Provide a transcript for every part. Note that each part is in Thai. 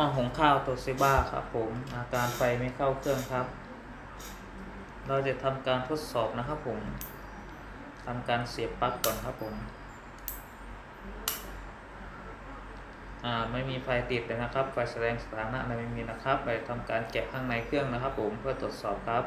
มาหุงข้าวโตซิบ้าครับผมอาการไฟไม่เข้าเครื่องครับ เราจะทำการทดสอบนะครับผมทำการเสียบปลั๊กก่อนครับผมอ่าไม่มีไฟติดเลยนะครับ ไฟแสดงสถานะอะไรไม่มีนะครับ ไปทำการแกะข้างในเครื่องนะครับผมเพื่อตรวจสอบครับ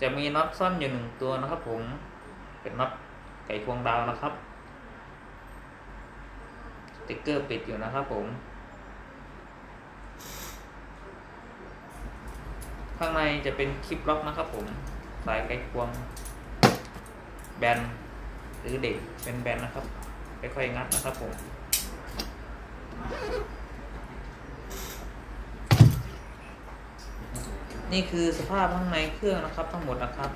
จะมีน็อตซ่อนอยู่หนึ่งตัวนะครับผม เป็นน็อตไก่ควงดาวนะครับ ติ๊กเกอร์ปิดอยู่นะครับผม ข้างในจะเป็นคลิปล็อกนะครับผม สายไก่ควง แบน หรือเด็กเป็นแบนนะครับค่อยๆงัดนะครับผมนี่คือสภาพข้างในเครื่องนะครับทั้งหมดนะครับ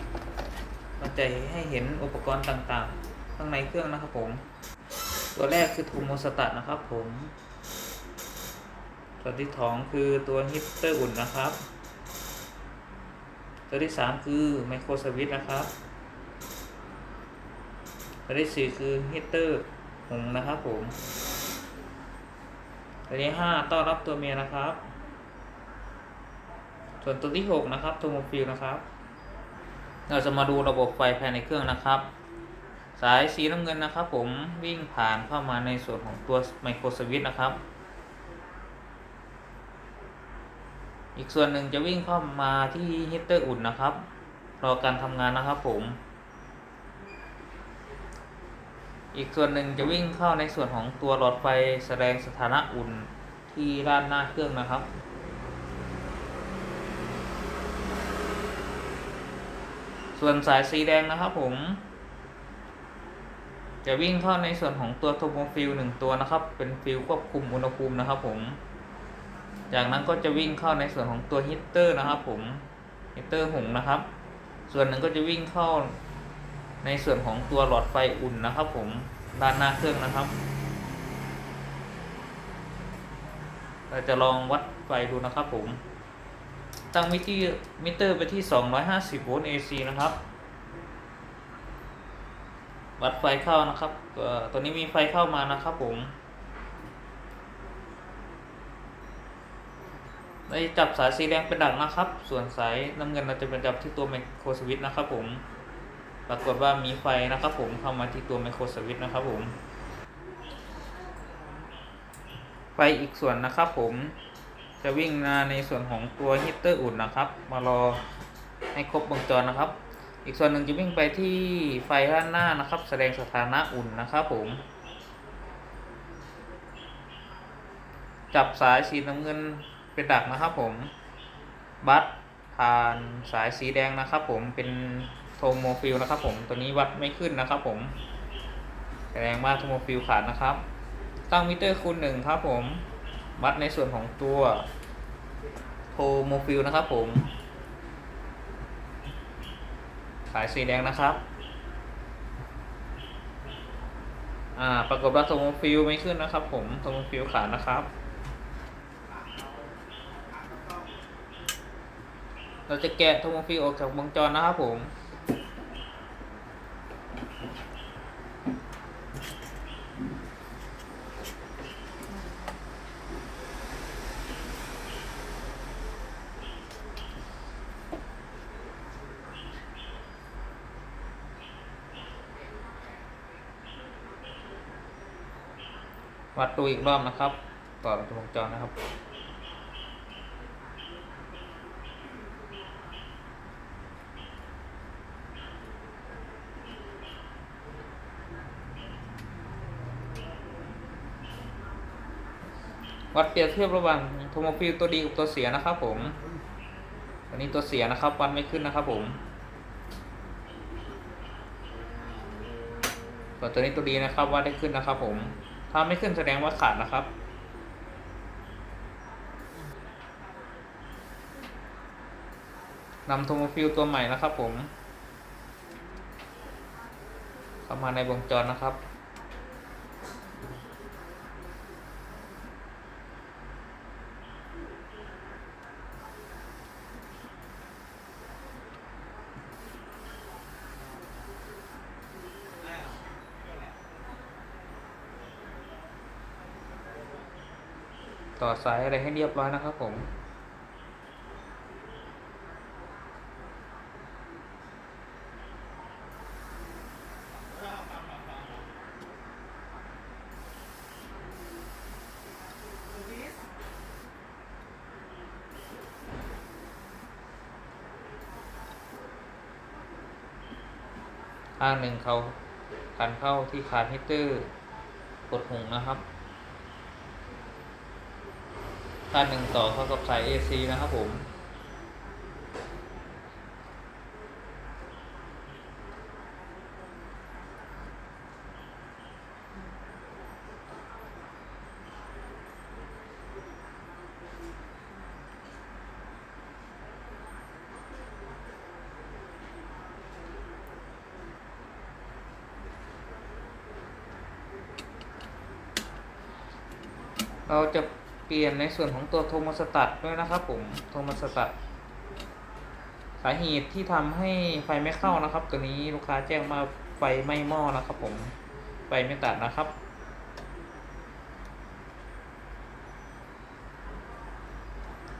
มันจะให้เห็นอุปกรณ์ต่างๆ ข้างในเครื่องนะครับผม ตัวแรกคือโทโมสตัตนะครับผม ตัวที่สองคือตัวฮีตเตอร์อุ่นนะครับ ตัวที่สามคือไมโครสวิตนะครับ ตัวที่สี่คือฮีตเตอร์หงนะครับผม ตัวที่ห้าต้อนรับตัวเมียนะครับ ส่วนตัวที่หกนะครับโทโมฟิลนะครับ เราจะมาดูระบบไฟภายในเครื่องนะครับ สายสีน้ำเงินนะครับ ผมวิ่งผ่านเข้ามาในส่วนของตัวไมโครสวิตนะครับ อีกส่วนหนึ่งจะวิ่งเข้ามาที่ฮีเตอร์อุ่นนะครับ รอการทำงานนะครับผม อีกส่วนหนึ่งจะวิ่งเข้าในส่วนของตัวหลอดไฟแสดงสถานะอุ่นที่ด้านหน้าเครื่องนะครับส่วนสายสีแดงนะครับผม จะวิ่งเข้าในส่วนของตัวโทโมฟิลหนึ่งตัวนะครับ เป็นฟิลควบคุมอุณหภูมินะครับผม จากนั้นก็จะวิ่งเข้าในส่วนของตัวฮีตเตอร์นะครับผมฮีตเตอร์หุงนะครับ ส่วนหนึ่งก็จะวิ่งเข้าในส่วนของตัวหลอดไฟอุ่นนะครับ ผมด้านหน้าเครื่องนะครับ เราจะลองวัดไฟดูนะครับผม ตั้งมิที่มิเตอร์ไปที่ 250 โวลต์ AC นะครับ วัดไฟเข้านะครับเอ่อตัวนี้มีไฟเข้ามานะครับผมเราจะจับสายสีแดงเป็นดักนะครับ ส่วนสายน้ำเงินเราจะเป็นจับที่ตัวไมโครสวิตช์นะครับผม ปรากฏว่ามีไฟนะครับผมเข้ามาที่ตัวไมโครสวิตช์นะครับผม ไฟอีกส่วนนะครับผม จะวิ่งมาในส่วนของตัวฮีตเตอร์อุ่นนะครับ มารอให้ครบวงจรนะครับ อีกส่วนหนึ่งจะวิ่งไปที่ไฟด้านหน้านะครับ แสดงสถานะอุ่นนะครับผม จับสายสีน้ำเงินเป็นดักนะครับผม บัตผ่านสายสีแดงนะครับผมเป็นโทโมฟิลนะครับผมตัวนี้วัดไม่ขึ้นนะครับผม แสดงว่าโทโมฟิลขาดนะครับ ตั้งมิเตอร์คูณหนึ่งครับผม วัดในส่วนของตัวโทโมฟิลนะครับผม สายสีแดงนะครับ อ่า ปรากฏว่าโทรงฟิวไม่ขึ้นนะครับ ผมทรงฟิวขาดนะครับ เราจะแกะทรงฟิวออกจากวงจรนะครับผม วัดดูอีกรอบนะครับ ต่อวงจรนะครับวัดเปรียบเทียบระหว่างโทโมฟิลตัวดีกับตัวเสียนะครับผมอันนี้ตัวเสียนะครับวัดไม่ขึ้นนะครับผมส่วนตัวนี้ตัวดีนะครับวัดได้ขึ้นนะครับผม ถ้าไม่ขึ้นแสดงว่าขาดนะครับ นำโทโมฟิลตัวใหม่นะครับผม เข้ามาในวงจรนะครับ ต่อสายอะไรให้เรียบร้อยนะครับผมข้างหนึ่งเขาคันเข้าที่คานฮีตเตอร์กดหุงนะครับ ข้างหนึ่งต่อเข้ากับสาย AC นะครับผม เราจะ เปลี่ยนในส่วนของตัวโทมัสตัดด้วยนะครับผมโทมัสตัดสาเหตุที่ทำให้ไฟไม่เข้านะครับ ตัวนี้ลูกค้าแจ้งมาไฟไม่หม้อนะครับ ผมไฟไม่ตัดนะครับ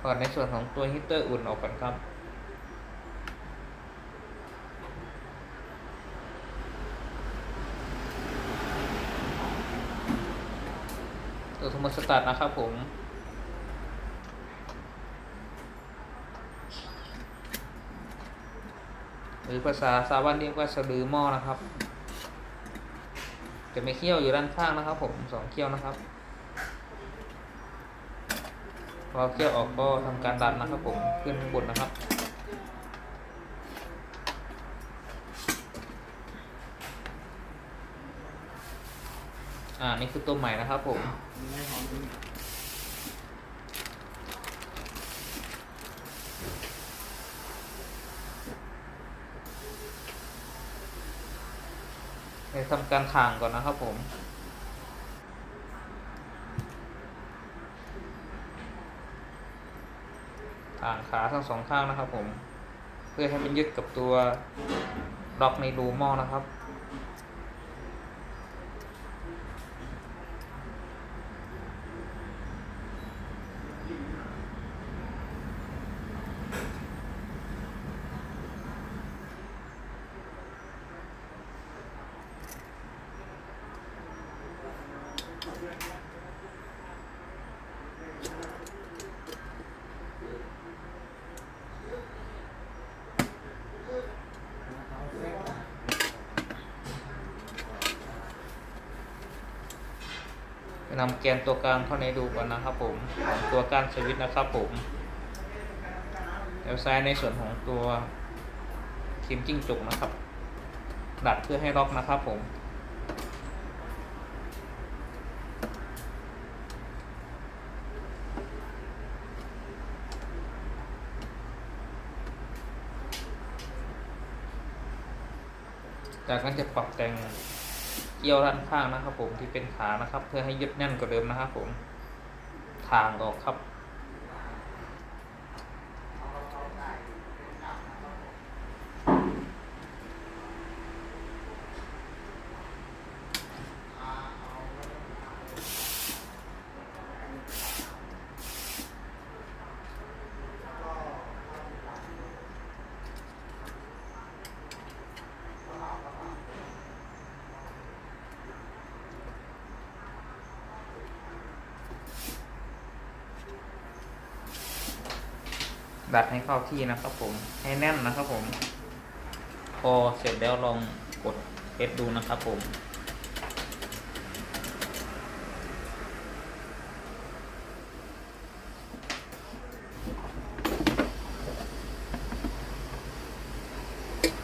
ก่อนในส่วนของตัวฮีเตอร์อุ่นออกก่อนครับ ตัวโทมัสตัดนะครับผม หรือภาษาชาวบ้านเรียกว่าสะดือหม้อนะครับ จะมีเขี้ยวอยู่ด้านข้างนะครับ ผมสองเขี้ยวนะครับ พอเขี้ยวออกก็ทำการดันนะครับ ผมขึ้นข้างบนนะครับ อ่า นี่คือตัวใหม่นะครับผมไปทำการถ่างก่อนนะครับผมถ่างขาทั้งสองข้างนะครับผม เพื่อให้มันยึดกับตัวล็อกในรูหม้อนะครับ จะ นำแกนตัวกลางเข้าในดูก่อนนะครับผมของตัวก้านสวิตช์นะครับผมเดี๋ยวซ้ายในส่วนของตัวเข็มจิ้งจกนะครับ ดัดเพื่อให้ล็อกนะครับผมจากนั้นจะปรับแต่ง เกี่ยวด้านข้างนะครับผมที่เป็นขานะครับ เพื่อให้ยึดแน่นกว่าเดิมนะครับผมทางออกครับ ดัดให้เข้าที่นะครับผมให้แน่นนะครับผม พอเสร็จแล้วลองกดเอสดูนะครับผม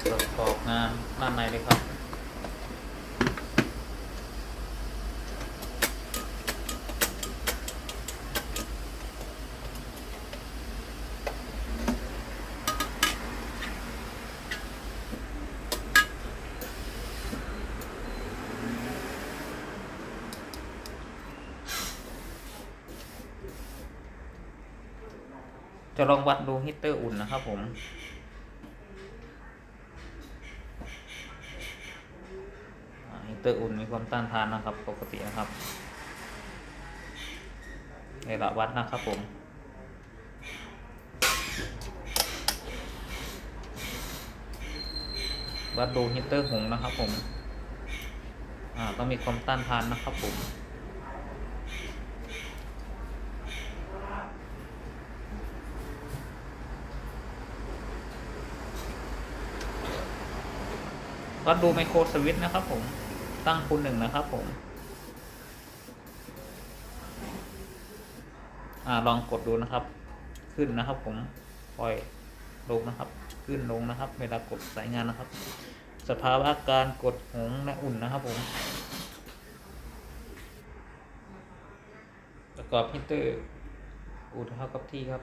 ประกอบงานด้านในเลยครับ ลองวัดดูฮีตเตอร์อุ่นนะครับผมฮีตเตอร์อุ่นมีความต้านทานนะครับ ปกตินะครับในี่ละวัดนะครับผมวัดดูฮีตเตอร์หงนะครับผม อ่าต้องมีความต้านทานนะครับผม วัดดูไมโครสวิตนะครับผมตั้งคูณหนึ่งนะครับผมอ่าลองกดดูนะครับ ขึ้นนะครับ ผมปล่อยลงนะครับ ขึ้นลงนะครับ เวลากดสายงานนะครับ สภาวะการกดหงและอุ่นนะครับผมประกอบฮีเตอร์อุณเท่ากับที่ครับ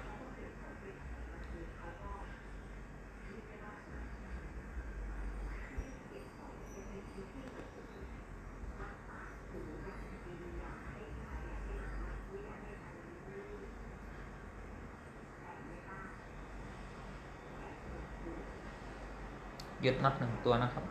ยึดน็อตหนึ่งตัวนะครับ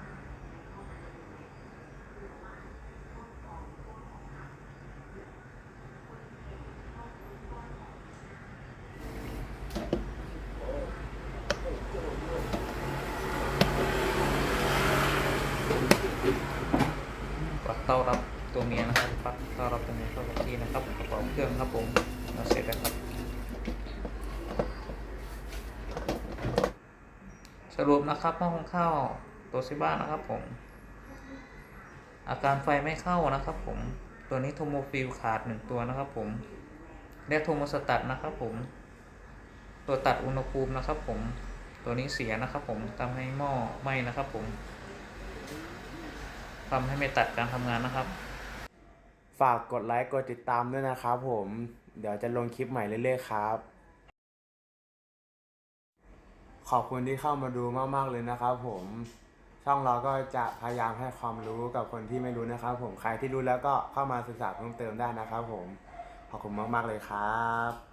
ปักเต้ารับตัวเมียนะครับปักเต้ารับตัวเมียเข้ากับที่นะครับประกอบเครื่องครับผมเราเสร็จแล้วครับ รุปนะครับหม้อหุงข้าวตัวซิบ้านะครับผม อาการไฟไม่เข้านะครับผม ตัวนี้โทโมฟิลขาดหนึ่งตัวนะครับผมและโทโมสตัดนะครับผม ตัวตัดอุณหภูมินะครับผม ตัวนี้เสียนะครับผมทำให้หม้อไหม้นะครับผมทำให้ไม่ตัดการทำงานนะครับ ฝากกดไลค์กดติดตามด้วยนะครับผม เดี๋ยวจะลงคลิปใหม่เรื่อยๆครับ ขอบคุณที่เข้ามาดูมากๆเลยนะครับ ผมช่องเราก็จะพยายามให้ความรู้กับคนที่ไม่รู้นะครับ ผมใครที่รู้แล้วก็เข้ามาศึกษาเพิ่มเติมได้นะครับ ผมขอบคุณมากๆเลยครับ